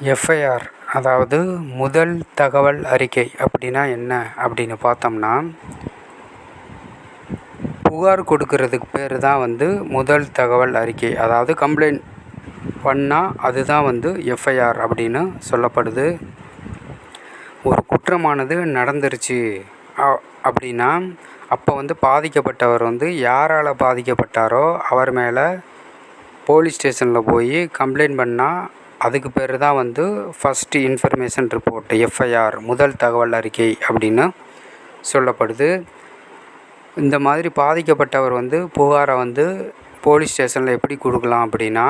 FIR அதாவது முதல் தகவல் அறிக்கை அப்படின்னா என்ன அப்படின்னு பார்த்தோம்னா புகார் கொடுக்கறதுக்கு பேர் தான் வந்து முதல் தகவல் அறிக்கை. அதாவது கம்ப்ளைண்ட் பண்ணால் அதுதான் வந்து எஃப்ஐஆர் அப்படின்னு சொல்லப்படுது. ஒரு குற்றமானது நடந்துருச்சு அப்படின்னா அப்போ வந்து பாதிக்கப்பட்டவர் வந்து யாரால் பாதிக்கப்பட்டாரோ அவர் மேலே போலீஸ் ஸ்டேஷனில் போய் கம்ப்ளைண்ட் பண்ணால் அதுக்கு பேர் தான் வந்து ஃபஸ்ட்டு இன்ஃபர்மேஷன் ரிப்போர்ட் எஃப்ஐஆர் முதல் தகவல் அறிக்கை அப்படின்னு சொல்லப்படுது. இந்த மாதிரி பாதிக்கப்பட்டவர் வந்து புகாரை வந்து போலீஸ் ஸ்டேஷனில் எப்படி கொடுக்கலாம் அப்படின்னா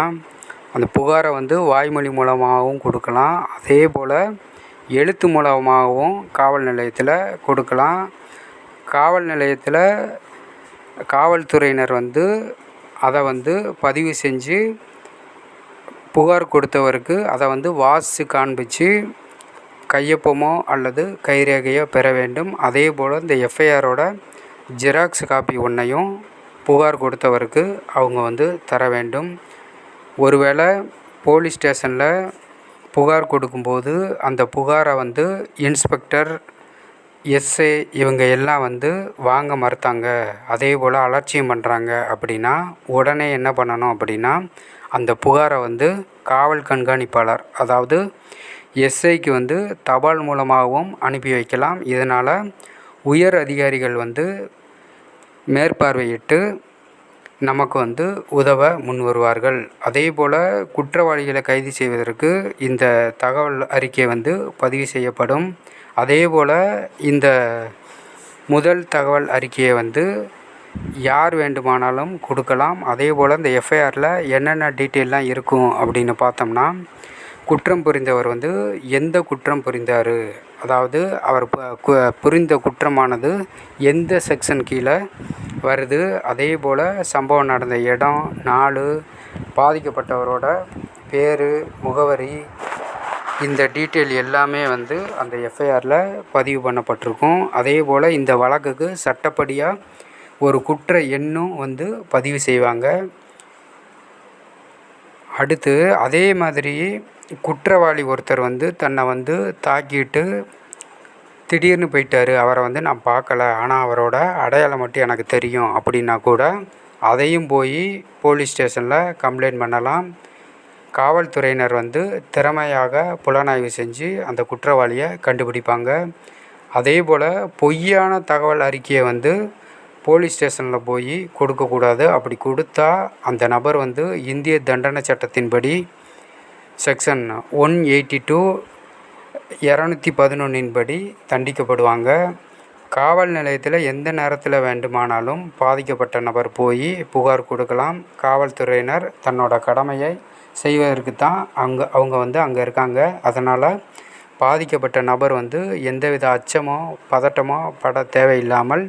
அந்த புகாரை வந்து வாய்மொழி மூலமாகவும் கொடுக்கலாம். அதே போல் எழுத்து மூலமாகவும் காவல் நிலையத்தில் கொடுக்கலாம். காவல் நிலையத்தில் காவல்துறையினர் வந்து அதை வந்து பதிவு செஞ்சு புகார் கொடுத்தவருக்கு அதை வந்து வாசித்து காண்பித்து கையொப்பமோ அல்லது கைரேகையோ பெற வேண்டும். அதே போல் இந்த எஃப்ஐஆரோட ஜெராக்ஸ் காப்பி ஒன்றையும் புகார் கொடுத்தவருக்கு அவங்க வந்து தர வேண்டும். ஒருவேளை போலீஸ் ஸ்டேஷனில் புகார் கொடுக்கும்போது அந்த புகாரை வந்து இன்ஸ்பெக்டர் எஸ்ஐ இவங்க எல்லாம் வந்து வாங்க மறுத்தாங்க. அதே போல் அலட்சியம் பண்ணுறாங்க அப்படின்னா உடனே என்ன பண்ணணும் அப்படின்னா அந்த புகாரை வந்து காவல் கண்காணிப்பாளர். அதாவது எஸ்ஐக்கு வந்து தபால் மூலமாகவும் அனுப்பி வைக்கலாம். இதனால் உயர் அதிகாரிகள் வந்து மேற்பார்வையிட்டு நமக்கு வந்து உதவ முன் வருவார்கள். அதே போல் குற்றவாளிகளை கைது செய்வதற்கு இந்த தகவல் அறிக்கை வந்து பதிவு செய்யப்படும். அதே போல் இந்த முதல் தகவல் அறிக்கையை வந்து யார் வேண்டுமானாலும் கொடுக்கலாம். அதே போல் இந்த எஃப்ஐஆரில் என்னென்ன டீட்டெயில்லாம் இருக்கும் அப்படின்னு பார்த்தோம்னா குற்றம் புரிந்தவர் வந்து எந்த குற்றம் புரிந்தார்? அதாவது அவர் புரிந்த குற்றமானது எந்த செக்ஷன் கீழே வருது? அதே போல் சம்பவம் நடந்த இடம் நாள் பாதிக்கப்பட்டவரோட பேர் முகவரி இந்த டீட்டெயில் எல்லாமே வந்து அந்த எஃப்ஐஆரில் பதிவு பண்ணப்பட்டிருக்கும். அதே போல் இந்த வழக்குக்கு சட்டப்படியாக ஒரு குற்ற எண்ணும் வந்து பதிவு செய்வாங்க. அடுத்து அதே மாதிரி குற்றவாளி ஒருத்தர் வந்து தன்னை வந்து தாக்கிட்டு திடீர்னு போயிட்டார். அவரை வந்து நான் பார்க்கல. ஆனால் அவரோட அடையாளம் மட்டும் எனக்கு தெரியும் அப்படின்னா கூட அதையும் போய் போலீஸ் ஸ்டேஷனில் கம்ப்ளைண்ட் பண்ணலாம். காவல்துறையினர் வந்து திறமையாக புலனாய்வு செஞ்சு அந்த குற்றவாளியை கண்டுபிடிப்பாங்க. அதே போல் பொய்யான தகவல் அறிக்கையை வந்து போலீஸ் ஸ்டேஷனில் போய் கொடுக்கக்கூடாது அப்படி கொடுத்தா அந்த நபர் வந்து இந்திய தண்டனை சட்டத்தின்படி செக்ஷன் ஒன் எயிட்டி டூ இரநூத்தி பதினொன்றின் படி தண்டிக்கப்படுவாங்க. காவல் நிலையத்தில் எந்த நேரத்தில் வேண்டுமானாலும் பாதிக்கப்பட்ட நபர் போய் புகார் கொடுக்கலாம். காவல்துறையினர் தன்னோட கடமையை செய்வதற்கு தான் அங்கே அவங்க வந்து அங்கே இருக்காங்க. அதனால் பாதிக்கப்பட்ட நபர் வந்து எந்தவித அச்சமோ பதட்டமோ பட தேவையில்லாமல்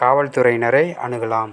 காவல்துறையினரை அணுகலாம்.